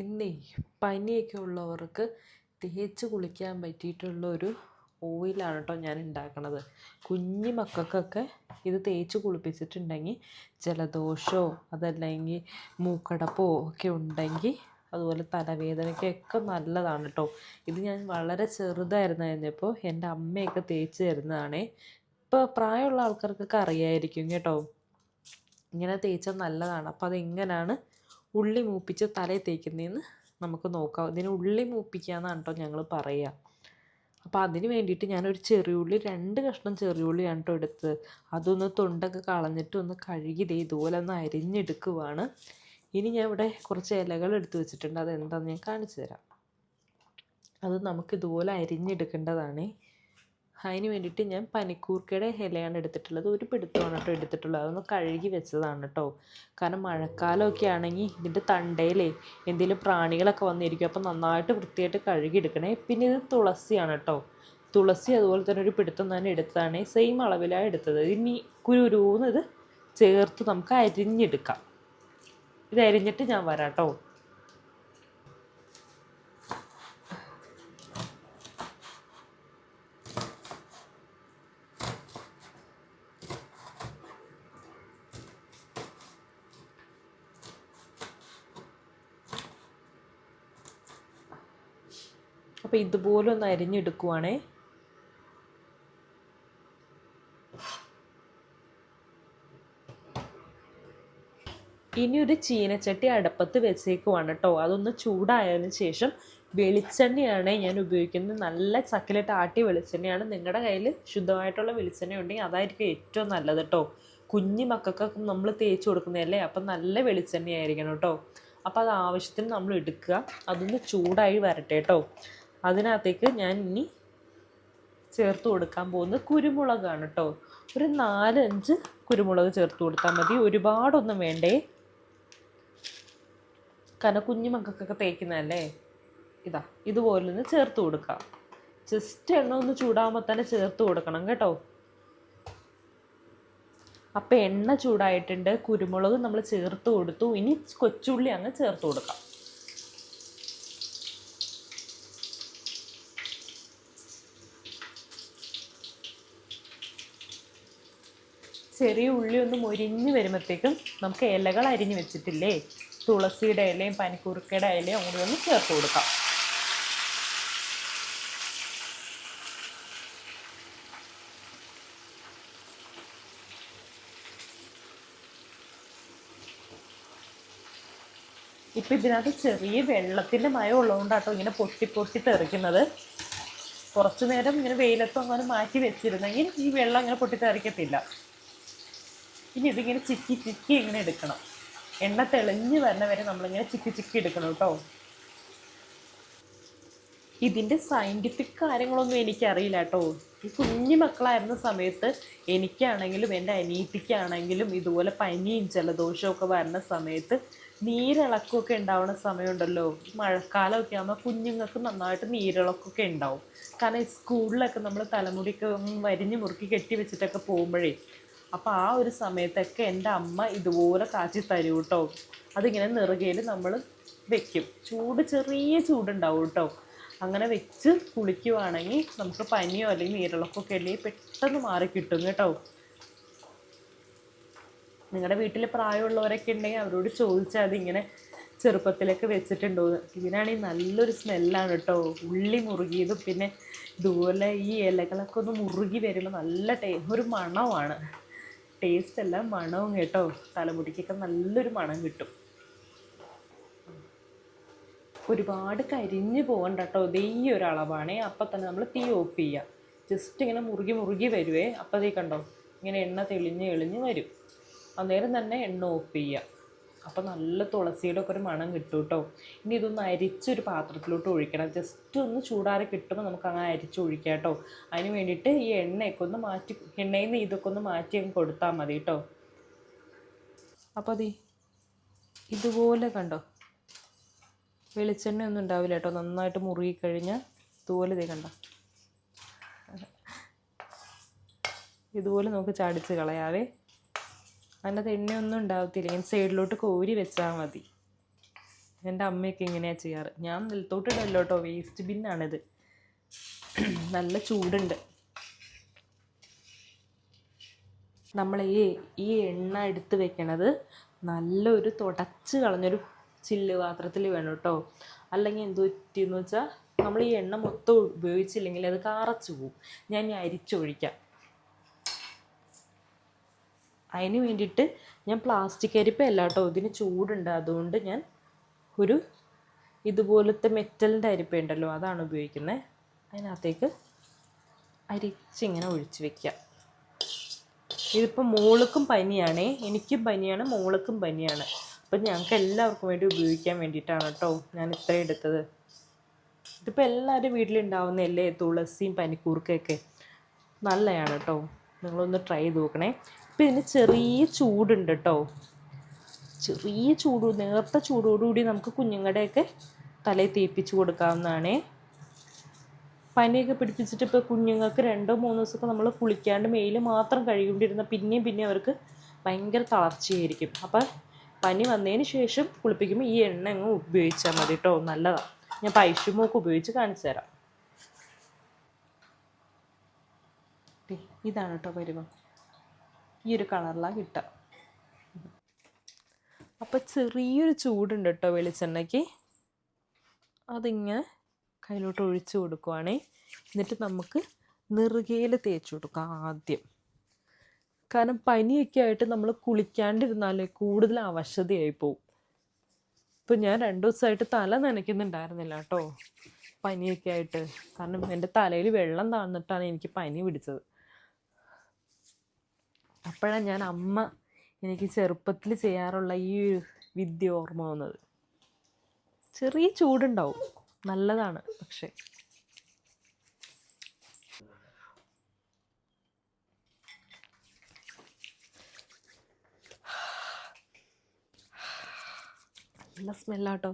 ഇന്നേ പനിയൊക്കെ ഉള്ളവർക്ക് തേച്ച് കുളിക്കാൻ പറ്റിയിട്ടുള്ള ഒരു ഓയിലാണ് കേട്ടോ ഞാൻ ഉണ്ടാക്കണത്. കുഞ്ഞു മക്കൾക്കൊക്കെ ഇത് തേച്ച് കുളിപ്പിച്ചിട്ടുണ്ടെങ്കിൽ ജലദോഷമോ അതല്ലെങ്കിൽ മൂക്കടപ്പോ ഒക്കെ ഉണ്ടെങ്കിൽ അതുപോലെ തലവേദനയ്ക്കൊക്കെ നല്ലതാണ് കേട്ടോ. ഇത് ഞാൻ വളരെ ചെറുതായിരുന്നു കഴിഞ്ഞപ്പോൾ എന്റെ അമ്മയൊക്കെ തേച്ച് തരുന്നതാണേ. ഇപ്പോൾ പ്രായമുള്ള ആൾക്കാർക്കൊക്കെ അറിയായിരിക്കും കേട്ടോ. ഇങ്ങനെ തേച്ചാൽ നല്ലതാണ്. അപ്പോൾ അതെങ്ങനെയാണ് ഉള്ളി മൂപ്പിച്ച് തലയിൽ തേക്കുന്നതെന്ന് നമുക്ക് നോക്കാം. ഇതിന് ഉള്ളി മൂപ്പിക്കുക എന്നാണ് കേട്ടോ ഞങ്ങൾ പറയുക അപ്പോൾ അതിന് വേണ്ടിയിട്ട് ഞാനൊരു ചെറിയുള്ളി രണ്ട് കഷ്ണം ചെറിയുള്ളിയാണ് കേട്ടോ എടുത്തത് അതൊന്ന് തൊണ്ടൊക്കെ കളഞ്ഞിട്ട് ഒന്ന് കഴുകി ഇതുപോലെ ഒന്ന് അരിഞ്ഞെടുക്കുവാണ്. ഇനി ഞാൻ ഇവിടെ കുറച്ച് ഇലകൾ എടുത്തു വെച്ചിട്ടുണ്ട്. അതെന്താണെന്ന് ഞാൻ കാണിച്ചു തരാം. അത് നമുക്ക് ഇതുപോലെ അരിഞ്ഞെടുക്കേണ്ടതാണ്. അതിന് വേണ്ടിയിട്ട് ഞാൻ പനിക്കൂർക്കയുടെ ഇലയാണ് എടുത്തിട്ടുള്ളത്. ഒരു പിടുത്തമാണ് കേട്ടോ എടുത്തിട്ടുള്ളത്. അതൊന്ന് കഴുകി വെച്ചതാണ് കേട്ടോ. കാരണം മഴക്കാലമൊക്കെ ആണെങ്കിൽ ഇതിന്റെ തണ്ടയിലേ എന്തെങ്കിലും പ്രാണികളൊക്കെ വന്നിരിക്കും. അപ്പോൾ നന്നായിട്ട് വൃത്തിയായിട്ട് കഴുകി എടുക്കണേ. പിന്നെ ഇത് തുളസിയാണ് കേട്ടോ. തുളസി അതുപോലെ തന്നെ ഒരു പിടുത്തം തന്നെ എടുത്തതാണ്. സെയിം അളവിലാണ് എടുത്തത്. ഇനി കുരുരുന്ന് ഇത് ചേർത്ത് നമുക്ക് അരിഞ്ഞെടുക്കാം. ഇത് അരിഞ്ഞിട്ട് ഞാൻ വരാം കേട്ടോ. അപ്പോൾ ഇതുപോലെ ഒന്ന് അരിഞ്ഞെടുക്കുവാണേ. ഇനി ഒരു ചീനച്ചട്ടി അടുപ്പത്ത് വെച്ചേക്കുവാണ് കേട്ടോ അതൊന്ന് ചൂടായതിനു ശേഷം വെളിച്ചെണ്ണയാണ് ഞാൻ ഉപയോഗിക്കുന്നത്. നല്ല ചക്കിലിട്ട് ആട്ടിയ വെളിച്ചെണ്ണയാണ്. നിങ്ങളുടെ കയ്യിൽ ശുദ്ധമായിട്ടുള്ള വെളിച്ചെണ്ണ ഉണ്ടെങ്കിൽ അതായിരിക്കും ഏറ്റവും നല്ലത് കേട്ടോ കുഞ്ഞു മക്കൾക്കൊക്കെ നമ്മൾ തേച്ച് കൊടുക്കുന്നതല്ലേ? അപ്പം നല്ല വെളിച്ചെണ്ണയായിരിക്കണം കേട്ടോ അപ്പോൾ അത് ആവശ്യത്തിന് നമ്മൾ എടുക്കുക. അതൊന്ന് ചൂടായി വരട്ടെ കേട്ടോ അതിനകത്തേക്ക് ഞാൻ ഇനി ചേർത്ത് കൊടുക്കാൻ പോകുന്നത് കുരുമുളകാണ് കേട്ടോ ഒരു നാലഞ്ച് കുരുമുളക് ചേർത്ത് കൊടുത്താൽ മതി. ഒരുപാടൊന്നും വേണ്ടേ? കാരണം കുഞ്ഞു മക്കൾക്കൊക്കെ തേക്കുന്നതല്ലേ? ഇതാ ഇതുപോലൊന്ന് ചേർത്ത് കൊടുക്കാം. ജസ്റ്റ് എണ്ണ ഒന്ന് ചൂടാകുമ്പോൾ തന്നെ ചേർത്ത് കൊടുക്കണം കേട്ടോ. അപ്പം എണ്ണ ചൂടായിട്ടുണ്ട്. കുരുമുളക് നമ്മൾ ചേർത്ത് കൊടുത്തു. ഇനി കൊച്ചുള്ളി അങ്ങ് ചേർത്ത് കൊടുക്കാം. ചെറിയ ഉള്ളി ഒന്ന് മൊരിഞ്ഞ് വരുമ്പോഴത്തേക്കും നമുക്ക് ഇലകൾ അരിഞ്ഞ് വെച്ചിട്ടില്ലേ? തുളസിയുടെ ഇലയും പനിക്കൂർക്കയുടെ ഇലയും കൂടി ഒന്ന് ചേർത്ത് കൊടുക്കാം. ഇപ്പം ഇതിനകത്ത് ചെറിയ വെള്ളത്തിന്റെ മയം ഉള്ളതുകൊണ്ടാട്ടോ ഇങ്ങനെ പൊട്ടി പൊട്ടി തെറിക്കുന്നത്. കുറച്ചു നേരം ഇങ്ങനെ വെയിലത്തും അങ്ങനെ മാറ്റി വെച്ചിരുന്നെങ്കിൽ ഈ വെള്ളം ഇങ്ങനെ പൊട്ടി തെറിക്കത്തില്ല ഇനി ഇതിങ്ങനെ ചിക്കി ചിക്കി ഇങ്ങനെ എടുക്കണം. എണ്ണ തെളിഞ്ഞ് വരണ വരെ നമ്മളിങ്ങനെ ചിക്കി ചിക്കി എടുക്കണം കേട്ടോ. ഇതിന്റെ സയന്റിഫിക് കാര്യങ്ങളൊന്നും എനിക്കറിയില്ല കേട്ടോ. ഈ കുഞ്ഞു മക്കളായിരുന്ന സമയത്ത് എനിക്കാണെങ്കിലും എന്റെ അനീതിക്കാണെങ്കിലും ഇതുപോലെ പനിയും ജലദോഷവും ഒക്കെ വരുന്ന സമയത്ത് നീരിളക്കമൊക്കെ ഉണ്ടാവുന്ന സമയമുണ്ടല്ലോ. മഴക്കാലമൊക്കെ ആകുമ്പോൾ കുഞ്ഞുങ്ങൾക്ക് നന്നായിട്ട് നീരിളക്കമൊക്കെ ഉണ്ടാവും. കാരണം സ്കൂളിലൊക്കെ നമ്മൾ തലമുടിയൊക്കെ വരിഞ്ഞ് മുറുക്കി കെട്ടി വെച്ചിട്ടൊക്കെ പോകുമ്പോഴേ അപ്പോൾ ആ ഒരു സമയത്തൊക്കെ എന്റെ അമ്മ ഇതുപോലെ കാച്ചി തരും കേട്ടോ അതിങ്ങനെ നിറുകയിൽ നമ്മൾ വെക്കും. ചൂട് ചെറിയ ചൂടുണ്ടാവും കേട്ടോ അങ്ങനെ വെച്ച് കുളിക്കുവാണെങ്കിൽ നമുക്ക് പനിയോ അല്ലെങ്കിൽ നീരിളക്കമൊക്കെ അല്ലെങ്കിൽ പെട്ടെന്ന് മാറി കിട്ടും കേട്ടോ. നിങ്ങളുടെ വീട്ടിൽ പ്രായമുള്ളവരൊക്കെ ഉണ്ടെങ്കിൽ അവരോട് ചോദിച്ചാൽ അതിങ്ങനെ ചെറുപ്പത്തിലൊക്കെ വെച്ചിട്ടുണ്ടോ? ഇതിനാണെങ്കിൽ നല്ലൊരു സ്മെല്ലാണ് കേട്ടോ ഉള്ളി മുറുകിയതും പിന്നെ ഇതുപോലെ ഈ ഇലകളൊക്കെ ഒന്ന് മുറുകി വരുമ്പോൾ നല്ല ടേ ഒരു മണമാണ്. ടേസ്റ്റ് അല്ല മണവും കേട്ടോ. തലമുടിക്കൊക്കെ നല്ലൊരു മണം കിട്ടും. ഒരുപാട് കരിഞ്ഞു പോകണ്ട കേട്ടോ ഇതേ ഒരളവാണേ ഒരു അപ്പം തന്നെ നമ്മൾ തീ ഓഫ് ചെയ്യുക ജസ്റ്റ് ഇങ്ങനെ മുറുകി മുറുകി വരുവേ. അപ്പം അതേ കണ്ടോ? ഇങ്ങനെ എണ്ണ തെളിഞ്ഞ് എളിഞ്ഞ് വരും. അന്നേരം തന്നെ എണ്ണ ഓഫ് ചെയ്യുക അപ്പം നല്ല തുളസിയുടെ ഒക്കെ ഒരു മണം കിട്ടും കേട്ടോ ഇനി ഇതൊന്ന് അരിച്ചൊരു പാത്രത്തിലോട്ട് ഒഴിക്കണം. ജസ്റ്റ് ഒന്ന് ചൂടാറി കിട്ടുമ്പോൾ നമുക്ക് അങ്ങനെ അരിച്ച് ഒഴിക്കാം കേട്ടോ. അതിന് വേണ്ടിയിട്ട് ഈ എണ്ണയൊക്കെ ഒന്ന് മാറ്റി എണ്ണയിൽ നിന്ന് ഇതൊക്കെ ഒന്ന് മാറ്റി അങ്ങ് കൊടുത്താൽ മതി കേട്ടോ. അപ്പോൾ അതെ ഇതുപോലെ കണ്ടോ? വെളിച്ചെണ്ണ ഒന്നും ഉണ്ടാവില്ല കേട്ടോ. നന്നായിട്ട് മുറുകി കഴിഞ്ഞാൽ ഇതുപോലെ ഇതേ കണ്ടോ? ഇതുപോലെ നമുക്ക് ചാടിച്ച് കളയാവേ. അതിനകത്ത് എണ്ണയൊന്നും ഉണ്ടാവത്തില്ല. ഇങ്ങനെ സൈഡിലോട്ട് കോരി വെച്ചാൽ മതി. എന്റെ അമ്മയൊക്കെ ഇങ്ങനെയാണ് ചെയ്യാറ്. ഞാൻ നിലത്തോട്ടിടല്ലോ കേട്ടോ വേസ്റ്റ് ബിന്നാണിത്. നല്ല ചൂടുണ്ട്. നമ്മൾ ഈ ഈ എണ്ണ എടുത്ത് വെക്കണത് നല്ലൊരു തുടച്ച് കളഞ്ഞൊരു ചില്ല് പാത്രത്തിൽ വേണം കേട്ടോ അല്ലെങ്കിൽ എന്ത് പറ്റിയെന്ന് വെച്ചാൽ നമ്മൾ ഈ എണ്ണ മൊത്തം ഉപയോഗിച്ചില്ലെങ്കിൽ അത് കാറച്ചു പോവും. ഞാൻ ഇനി അരിച്ചൊഴിക്കാം. അതിന് വേണ്ടിയിട്ട് ഞാൻ പ്ലാസ്റ്റിക് അരിപ്പയല്ല കേട്ടോ. ഇതിന് ചൂടുണ്ട്. അതുകൊണ്ട് ഞാൻ ഒരു ഇതുപോലത്തെ മെറ്റലിന്റെ അരിപ്പ ഉണ്ടല്ലോ അതാണ് ഉപയോഗിക്കുന്നത് അതിനകത്തേക്ക് അരിച്ചിങ്ങനെ ഒഴിച്ച് വെക്കുക ഇതിപ്പോൾ മോൾക്കും പനിയാണേ. എനിക്കും പനിയാണ് മോൾക്കും പനിയാണ്. അപ്പം ഞങ്ങൾക്ക് എല്ലാവർക്കും വേണ്ടി ഉപയോഗിക്കാൻ വേണ്ടിയിട്ടാണ് കേട്ടോ ഞാൻ ഇത്രയും എടുത്തത്. ഇതിപ്പോൾ എല്ലാവരും വീട്ടിലുണ്ടാവുന്നതല്ലേ? തുളസിയും പനിക്കൂർക്കയൊക്കെ. നല്ലതാണ് കേട്ടോ. നിങ്ങളൊന്ന് ട്രൈ ചെയ്ത് നോക്കണേ. ഇപ്പം ഇതിന് ചെറിയ ചൂടുണ്ട് കേട്ടോ ചെറിയ ചൂട് നേർത്ത ചൂടോടുകൂടി നമുക്ക് കുഞ്ഞുങ്ങളുടെയൊക്കെ തലയിൽ തേപ്പിച്ച് കൊടുക്കാവുന്നതാണേ. പനിയൊക്കെ പിടിപ്പിച്ചിട്ട് ഇപ്പോൾ കുഞ്ഞുങ്ങൾക്ക് രണ്ടോ മൂന്നോ ദിവസമൊക്കെ നമ്മൾ കുളിക്കാണ്ട് മെയിൽ മാത്രം കഴുകിക്കൊണ്ടിരുന്ന പിന്നെയും പിന്നെ അവർക്ക് ഭയങ്കര തളർച്ചയായിരിക്കും. അപ്പം പനി വന്നതിന് ശേഷം കുളിപ്പിക്കുമ്പോൾ ഈ എണ്ണ അങ്ങ് ഉപയോഗിച്ചാൽ മതി കേട്ടോ. നല്ലതാണ് ഞാൻ പൈശുമൊക്കെ ഉപയോഗിച്ച് കാണിച്ചു തരാം. ഇതാണ് കേട്ടോ പരുവം. ഈ ഒരു കളറിലാണ് കിട്ടുക. അപ്പം ചെറിയൊരു ചൂടുണ്ട് കേട്ടോ വെളിച്ചെണ്ണയ്ക്ക്. അതിങ്ങനെ കയ്യിലോട്ട് ഒഴിച്ചു കൊടുക്കുവാണേ. എന്നിട്ട് നമുക്ക് നെറുകയിൽ തേച്ച് കൊടുക്കാം ആദ്യം. കാരണം പനിയൊക്കെ ആയിട്ട് നമ്മൾ കുളിക്കാണ്ടിരുന്നാലേ കൂടുതൽ അവശതയായി പോവും. ഇപ്പം ഞാൻ രണ്ട് ദിവസമായിട്ട് തല നനയ്ക്കുന്നുണ്ടായിരുന്നില്ല കേട്ടോ. പനിയൊക്കെ ആയിട്ട്. കാരണം എന്റെ തലയിൽ വെള്ളം താഴ്ന്നിട്ടാണ് എനിക്ക് പനി പിടിച്ചത്. അപ്പോഴാണ് ഞാൻ അമ്മ എനിക്ക് ചെറുപ്പത്തിൽ ചെയ്യാറുള്ള ഈ ഒരു വിദ്യ ഓർമ്മ വന്നത്. ചെറിയ ചൂടുണ്ടാവും. നല്ലതാണ് പക്ഷേ. നല്ല സ്മെല്ലാട്ടോ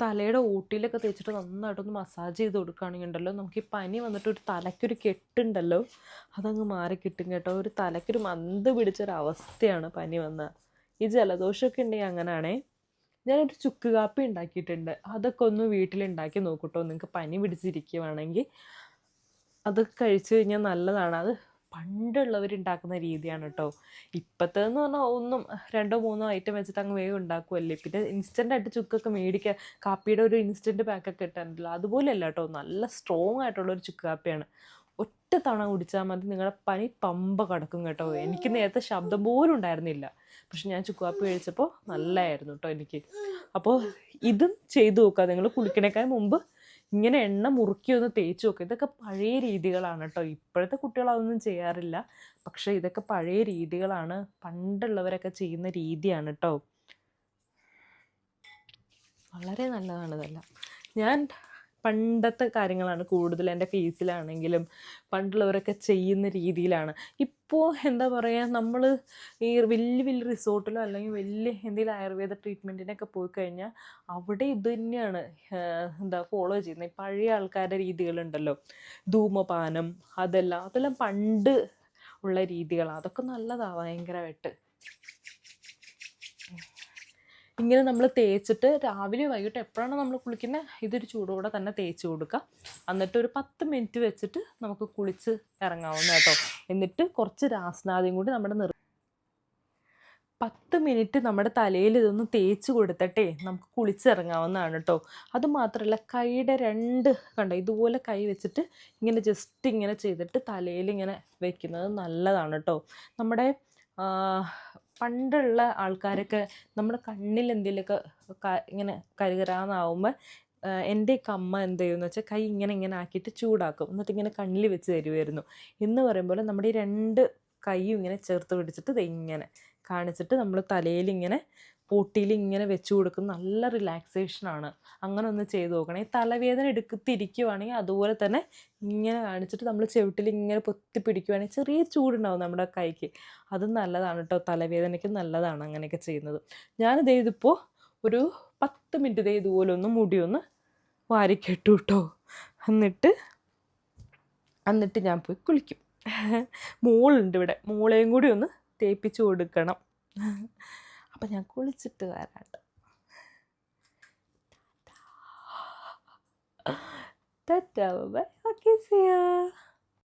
തലയുടെ ഊട്ടിയിലൊക്കെ തേച്ചിട്ട് നന്നായിട്ടൊന്ന് മസാജ് ചെയ്ത് കൊടുക്കുകയാണെങ്കിൽ ഉണ്ടല്ലോ നമുക്ക് ഈ പനി വന്നിട്ട് ഒരു തലയ്ക്കൊരു കെട്ടുണ്ടല്ലോ അതങ്ങ് മാറി കിട്ടും കേട്ടോ. ഒരു തലയ്ക്കൊരു മന്ത് പിടിച്ചൊരവസ്ഥയാണ് പനി വന്ന. ഈ ജലദോഷമൊക്കെ ഉണ്ടെങ്കിൽ അങ്ങനെയാണേ ഞാനൊരു ചുക്ക് കാപ്പി ഉണ്ടാക്കിയിട്ടുണ്ട്. അതൊക്കെ ഒന്ന് വീട്ടിലുണ്ടാക്കി നോക്കൂട്ടോ നിങ്ങൾക്ക് പനി പിടിച്ചിരിക്കുവാണെങ്കിൽ. അതൊക്കെ കഴിച്ചു കഴിഞ്ഞാൽ നല്ലതാണ്. അത് പണ്ടുള്ളവർ ഉണ്ടാക്കുന്ന രീതിയാണ് കേട്ടോ ഇപ്പോഴത്തേന്ന് പറഞ്ഞാൽ ഒന്നും രണ്ടോ മൂന്നോ ഐറ്റം വെച്ചിട്ട് അങ്ങ് വേഗം ഉണ്ടാക്കുമല്ലേ പിന്നെ ഇൻസ്റ്റന്റ് ആയിട്ട് ചുക്കൊക്കെ മേടിക്കുക കാപ്പിയുടെ ഒരു ഇൻസ്റ്റന്റ് പാക്കൊക്കെ ഇട്ടാണല്ലോ അതുപോലെയല്ല കേട്ടോ നല്ല സ്ട്രോങ് ആയിട്ടുള്ള ഒരു ചുക്ക് കാപ്പിയാണ്. ഒറ്റ തവണ കുടിച്ചാൽ മതി നിങ്ങളുടെ പനി പമ്പ കടക്കും കേട്ടോ. എനിക്ക് നേരത്തെ ശബ്ദം പോലും ഉണ്ടായിരുന്നില്ല. പക്ഷെ ഞാൻ ചുക്ക് കാപ്പി കഴിച്ചപ്പോൾ നല്ലതായിരുന്നു കേട്ടോ എനിക്ക്. അപ്പോൾ ഇതും ചെയ്തു നോക്കുക നിങ്ങൾ കുളിക്കണേക്കാൾ മുമ്പ് ഇങ്ങനെ എണ്ണ മുറുക്കി ഒന്ന് തേച്ച് നോക്കുക ഇതൊക്കെ പഴയ രീതികളാണ് കേട്ടോ ഇപ്പോഴത്തെ കുട്ടികൾ അതൊന്നും ചെയ്യാറില്ല. പക്ഷേ ഇതൊക്കെ പഴയ രീതികളാണ് പണ്ടുള്ളവരൊക്കെ ചെയ്യുന്ന രീതിയാണ് കേട്ടോ വളരെ നല്ലതാണ് ഇതെല്ലാം. ഞാൻ പണ്ടത്തെ കാര്യങ്ങളാണ് കൂടുതൽ എന്റെ ഫേസിലാണെങ്കിലും പണ്ടുള്ളവരൊക്കെ ചെയ്യുന്ന രീതിയിലാണ്. ഇപ്പോൾ എന്താ പറയുക നമ്മൾ ഈ വലിയ വലിയ റിസോർട്ടിലോ അല്ലെങ്കിൽ വലിയ എന്തെങ്കിലും ആയുർവേദ ട്രീറ്റ്മെന്റിനൊക്കെ പോയി കഴിഞ്ഞാൽ അവിടെ ഇത് തന്നെയാണ് എന്താ ഫോളോ ചെയ്യുന്നത്. പഴയ ആൾക്കാരുടെ രീതികളുണ്ടല്ലോ. ധൂമപാനം അതെല്ലാം അതെല്ലാം പണ്ട് ഉള്ള രീതികളാണ് അതൊക്കെ നല്ലതാണ് ഭയങ്കരമായിട്ട്. ഇങ്ങനെ നമ്മൾ തേച്ചിട്ട് രാവിലെ വൈകിട്ട് എപ്പോഴാണ് നമ്മൾ കുളിക്കുന്നത് ഇതൊരു ചൂടോടെ തന്നെ തേച്ച് കൊടുക്കുക എന്നിട്ട് ഒരു പത്ത് മിനിറ്റ് വെച്ചിട്ട് നമുക്ക് കുളിച്ച് ഇറങ്ങാവുന്ന കേട്ടോ എന്നിട്ട് കുറച്ച് രാസനാദ്യം കൂടി നമ്മുടെ നിർ പത്ത് മിനിറ്റ് നമ്മുടെ തലയിൽ ഇതൊന്ന് തേച്ച് കൊടുത്തിട്ടേ നമുക്ക് കുളിച്ചിറങ്ങാവുന്നതാണ് കേട്ടോ അതുമാത്രമല്ല കൈയുടെ രണ്ട് കണ്ട ഇതുപോലെ കൈ വെച്ചിട്ട് ഇങ്ങനെ ജസ്റ്റ് ഇങ്ങനെ ചെയ്തിട്ട് തലയിൽ ഇങ്ങനെ വെക്കുന്നത് നല്ലതാണ് കേട്ടോ നമ്മുടെ പണ്ടുള്ള ആൾക്കാരൊക്കെ നമ്മുടെ കണ്ണിൽ എന്തെങ്കിലുമൊക്കെ ഇങ്ങനെ കരുകരാന്നാവുമ്പോൾ എന്റെയൊക്കെ അമ്മ എന്ത് ചെയ്യുമെന്ന് വെച്ചാൽ കൈ ഇങ്ങനെ ഇങ്ങനെ ആക്കിയിട്ട് ചൂടാക്കും. എന്നിട്ട് ഇങ്ങനെ കണ്ണിൽ വെച്ച് തരുമായിരുന്നു എന്ന് പറയുമ്പോൾ നമ്മുടെ ഈ രണ്ട് കൈയും ഇങ്ങനെ ചേർത്ത് പിടിച്ചിട്ട് ഇങ്ങനെ കാണിച്ചിട്ട് നമ്മൾ തലയിൽ ഇങ്ങനെ പൊട്ടിയിൽ ഇങ്ങനെ വെച്ച് കൊടുക്കുന്ന നല്ല റിലാക്സേഷനാണ് അങ്ങനെ ഒന്ന് ചെയ്ത് നോക്കണേ. തലവേദന എടുക്കത്തിരിക്കുവാണെങ്കിൽ അതുപോലെ തന്നെ ഇങ്ങനെ കാണിച്ചിട്ട് നമ്മൾ ചെവിട്ടിൽ ഇങ്ങനെ പൊത്തി പിടിക്കുവാണെങ്കിൽ ചെറിയ ചൂടുണ്ടാവും നമ്മുടെ കൈക്ക്. അത് നല്ലതാണ് കേട്ടോ. തലവേദനയ്ക്ക് നല്ലതാണ് അങ്ങനെയൊക്കെ ചെയ്യുന്നത്. ഞാനിത് ഇതിപ്പോൾ ഒരു പത്ത് മിനിറ്റ് ഇതുപോലെ ഒന്ന് മുടിയൊന്ന് വാരിക്കെട്ടു കേട്ടോ. എന്നിട്ട് എന്നിട്ട് ഞാൻ പോയി കുളിക്കും. മോളുണ്ട് ഇവിടെ. മോളെയും കൂടി ഒന്ന് തേപ്പിച്ച് കൊടുക്കണം. അപ്പം ഞാൻ കുളിച്ചിട്ട് വരാട്ടോ ടാറ്റാ ബൈ. ഓക്കെ സിയാ